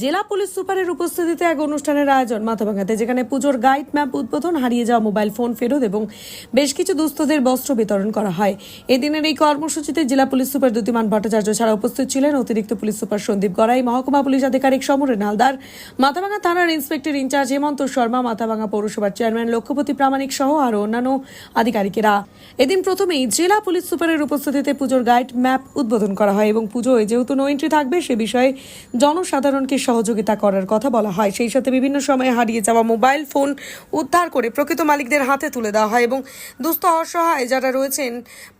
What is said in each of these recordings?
জেলা পুলিশ সুপারের উপস্থিতিতে এক অনুষ্ঠানের আয়োজন মাথাভাঙাতে, যেখানে পুজোর গাইড ম্যাপ উদ্বোধন, হারিয়ে যাওয়া মোবাইল ফোন ফেরত এবং বেশ কিছু দুস্থদের বস্ত্র বিতরণ করা হয়। এদিনের এই কর্মসূচিতে জেলা পুলিশ সুপার দ্যুতিমান ভট্টাচার্য ছাড়া উপস্থিত ছিলেন অতিরিক্ত পুলিশ সুপার সন্দীপ গড়াই, মহকুমা পুলিশ আধিকারিক সমরেন হালদার, মাথাভাঙা থানার inspector in charge Hemanta Sharma, Mathabhanga পৌরসভার চেয়ারম্যান লক্ষ্যপতি প্রামাণিক সহ আরও অন্যান্য আধিকারিকেরা। এদিন প্রথমেই জেলা পুলিশ সুপারের উপস্থিতিতে পুজোর গাইড ম্যাপ উদ্বোধন করা হয় এবং পুজোয় যেহেতু নো এন্ট্রি থাকবে, সে বিষয়ে জনসাধারণকে সহযোগিতা করার কথা বলা হয়। সেই সাথে বিভিন্ন সময়ে হারিয়ে যাওয়া মোবাইল ফোন উদ্ধার করে প্রকৃত মালিকদের হাতে তুলে দেওয়া হয় এবং দুস্থ অসহায় যারা রয়েছেন,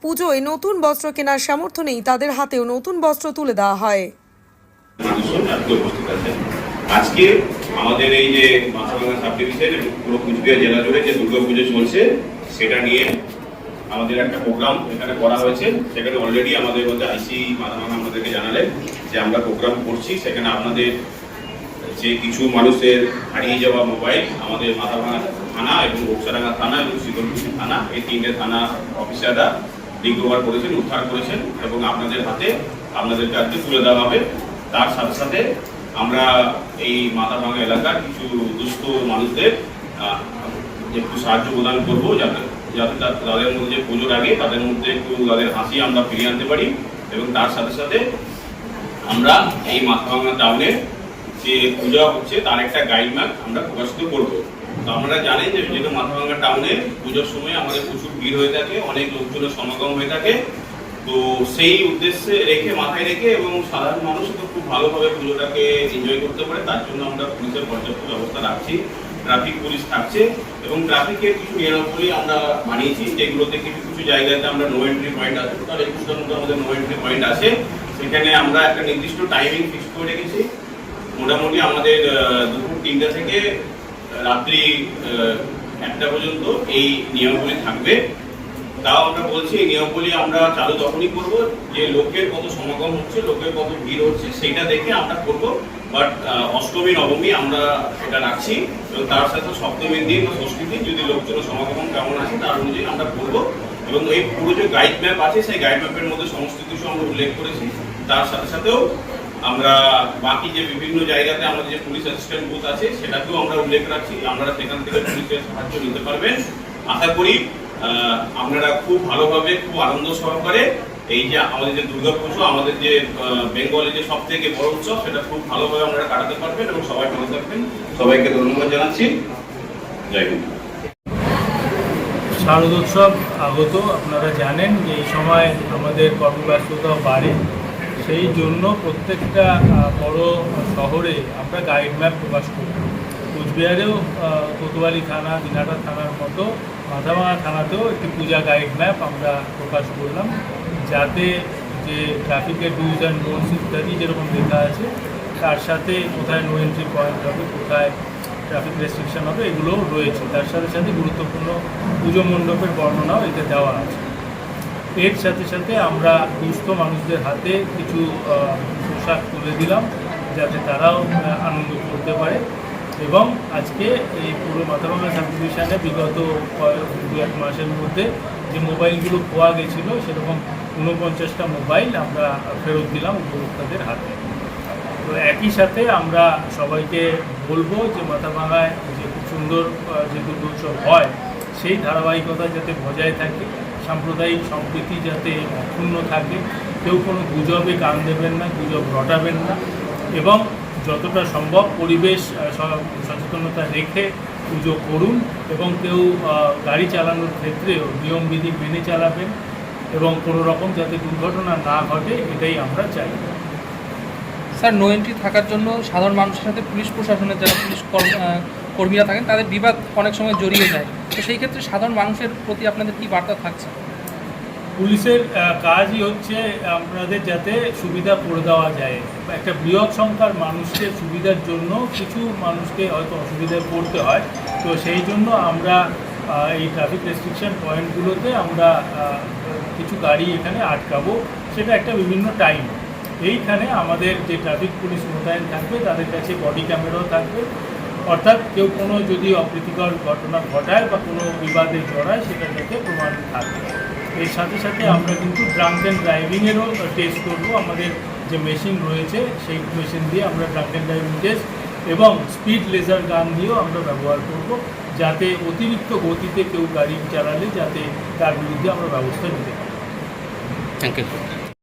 পুজোয় নতুন বস্ত্র কেনার সামর্থ্য নেই, তাদের হাতেও নতুন বস্ত্র তুলে দেওয়া হয়। আজকে আমাদের এই যে মাথাভাঙা সাব এবং পুরো কুচবিহার জেলা জুড়ে যে দুর্গাপুজো চলছে, সেটা নিয়ে আমাদের একটা প্রোগ্রাম এখানে করা হয়েছে। সেখানে অলরেডি আমাদের মধ্যে আইসি মাথাভাঙা আমাদেরকে জানালেন যে আমরা প্রোগ্রাম করছি। সেখানে আপনাদের যে কিছু মানুষের হারিয়ে যাওয়া মোবাইল আমাদের মাথাভাঙা থানা এবং বক্সারাঙ্গা থানা এবং শীতলকুচি থানা, এই তিনটে থানা অফিসাররা রিকভার করেছেন, উদ্ধার করেছেন এবং আপনাদের হাতে আপনাদের কাছে তুলে দেওয়া হবে। তার সাথে সাথে আমরা এই মাথাভাঙা এলাকার কিছু দুস্থ মানুষদের একটু সাহায্য প্রদান করব যাতে যাতে তাদের মধ্যে পুজোর আগে, তাদের মধ্যে একটু তাদের হাসি আমরা ফিরিয়ে আনতে পারি এবং তার সাথে সাথে আমরা এই মাথাভাঙা টাউনে যে পূজা হচ্ছে, তার একটা গাইডম্যাপ আমরা প্রকাশিত করব। তো আপনারা জানেন যে যেহেতু মাথাভাঙা টাউনে পুজোর সময় আমাদের প্রচুর ভিড় হয়ে থাকে, অনেক লোকজনের সমাগম হয়ে থাকে, তো সেই উদ্দেশ্যে রেখে, মাথায় রেখে এবং সাধারণ মানুষ তো খুব ভালোভাবে পুজোটাকে এনজয় করতে পারে, তার জন্য আমরা পুলিশের পর্যাপ্ত ব্যবস্থা রাখছি। ট্রাফিক পুলিশ থাকছে এবং ট্রাফিকের কিছু নিয়মাবলী আমরা বানিয়েছি, যেগুলোতে কিছু কিছু জায়গাতে আমরা নো এন্ট্রি পয়েন্ট আছে টোটাল একুশটার মধ্যে আমাদের নো এন্ট্রি পয়েন্ট আছে। সেখানে আমরা একটা নির্দিষ্ট টাইমিং ফিক্স করে রেখেছি। মোটামুটি আমাদের দুপুর তিনটা থেকে রাত্রি একটা পর্যন্ত এই নিয়মগুলি থাকবে। তাও আমরা বলছি, এই নিয়মগুলি আমরা চালু তখনই করব যে লোকের কত সমাগম হচ্ছে, লোকের কত ভিড় হচ্ছে, সেটা দেখে আমরা করব। বাট অষ্টমী, নবমী আমরা সেটা রাখছি। এবং তার সাথে সপ্তমীর দিন বা ষষ্ঠীর দিন যদি লোকজনের সমাগম কেমন আছে তার অনুযায়ী আমরা করব। এবং এই পুরো যে গাইড ম্যাপ আছে, সেই গাইড ম্যাপের মধ্যে সমস্ত কিছু আমরা উল্লেখ করেছি। তার সাথে সাথেও আমরা বাকি যে বিভিন্ন জায়গাতে আমাদের যে পুলিশ অ্যাসিস্ট্যান্ট বুথ আছে, সেটাকেও আমরা উল্লেখ রাখছি। আপনারা সেখান থেকে পুলিশের সাহায্য নিতে পারবেন। আশা করি আপনারা খুব ভালোভাবে, খুব আনন্দ সহকারে এই যে আমাদের যে দুর্গাপুজো আমাদের যে বেঙ্গলের যে সব থেকে বড় উৎসব, সেটা খুব ভালোভাবে আপনারা কাটাতে পারবেন এবং সবাই ভালো থাকবেন। সবাইকে ধন্যবাদ জানাচ্ছি। জয় হিন্দ। শারদোৎসব আগত, আপনারা জানেন যে এই সময় আমাদের কর্মব্যস্ততা বাড়ে। সেই জন্য প্রত্যেকটা বড় শহরে আমরা গাইড ম্যাপ প্রকাশ করি। কোচবিহারেও কোতোয়ালি থানা দিনাটা থানার মতো, মাথাভাঙা থানাতেও একটি পূজা গাইড ম্যাপ আমরা প্রকাশ করলাম। যাতে যে ট্রাফিকের ডুজ অ্যান্ড নোটস ইত্যাদি যেরকম লেখা আছে, তার সাথে কোথায় নো এন্ট্রি পয়েন্ট হবে, কোথায় ট্রাফিক রেস্ট্রিকশন হবে, এগুলোও রয়েছে। তার সাথে সাথে গুরুত্বপূর্ণ পুজো মণ্ডপের বর্ণনাও এতে দেওয়া আছে। এর সাথে সাথে আমরা দুস্থ মানুষদের হাতে কিছু পোশাক তুলে দিলাম, যাতে তারাও আনন্দ করতে পারে। এবং আজকে এই পুরো মাথাভাঙা সাব ডিভিশনে বিগত কয়েক- দু এক মাসের মধ্যে যে মোবাইলগুলো খোয়া গেছিল, সেরকম ঊনপঞ্চাশটা মোবাইল আমরা ফেরত দিলাম উপভোক্তাদের হাতে। তো একই সাথে আমরা সবাইকে বলব যে মাথাভাঙায় যে খুব সুন্দর যে দুর্গোৎসব হয়, সেই ধারাবাহিকতা যাতে বজায় থাকে, সাম্প্রদায়িক সম্প্রীতি যাতে অক্ষুণ্ণ থাকে, কেউ কোনো গুজবে কান দেবেন না, গুজব রটাবেন না, এবং যতটা সম্ভব পরিবেশ সচেতনতা রেখে পুজো করুন এবং কেউ গাড়ি চালানোর ক্ষেত্রেও নিয়মবিধি মেনে চালাবেন এবং কোনো রকম যাতে দুর্ঘটনা না ঘটে, এটাই আমরা চাই। স্যার নো এন্ট্রি থাকার জন্য সাধারণ মানুষের সাথে পুলিশ প্রশাসনের যারা পুলিশ কর্ম- কর্মীরা থাকেন, তাদের বিবাদ অনেক সময় জড়িয়ে যায়। তো সেই ক্ষেত্রে সাধারণ মানুষের প্রতি আপনাদের কি বার্তা থাকছে? পুলিশের কাজই হচ্ছে আপনাদের যাতে সুবিধা করে দেওয়া যায়। একটা বৃহৎ সংখ্যার মানুষকে সুবিধার জন্য কিছু মানুষকে হয়তো অসুবিধায় পড়তে হয়। তো সেই জন্য আমরা এই ট্রাফিক রেস্ট্রিকশন পয়েন্টগুলোতে আমরা কিছু গাড়ি এখানে আটকাবো। সেটা একটা বিভিন্ন টাইম এইখানে আমাদের যে ট্রাফিক পুলিশ মোতায়েন থাকবে, তাদের কাছে বডি ক্যামেরাও থাকবে। অর্থাৎ কেউ কোনো যদি অপ্রীতিকর ঘটনা ঘটায় বা কোনো বিবাদে জড়ায়, সেটা যাতে প্রমাণ থাকে। এর সাথে সাথে আমরা কিন্তু ড্রাঙ্ক অ্যান্ড ড্রাইভিংয়েরও টেস্ট করব। আমাদের যে মেশিন রয়েছে, সেই মেশিন দিয়ে আমরা ড্রাঙ্ক অ্যান্ড ড্রাইভিং টেস্ট এবং স্পিড লেজার গান দিয়েও আমরা ব্যবহার করব, যাতে অতিরিক্ত গতিতে কেউ গাড়ি চালালে যাতে তার বিরুদ্ধে আমরা ব্যবস্থা নিতে পারি। Thank you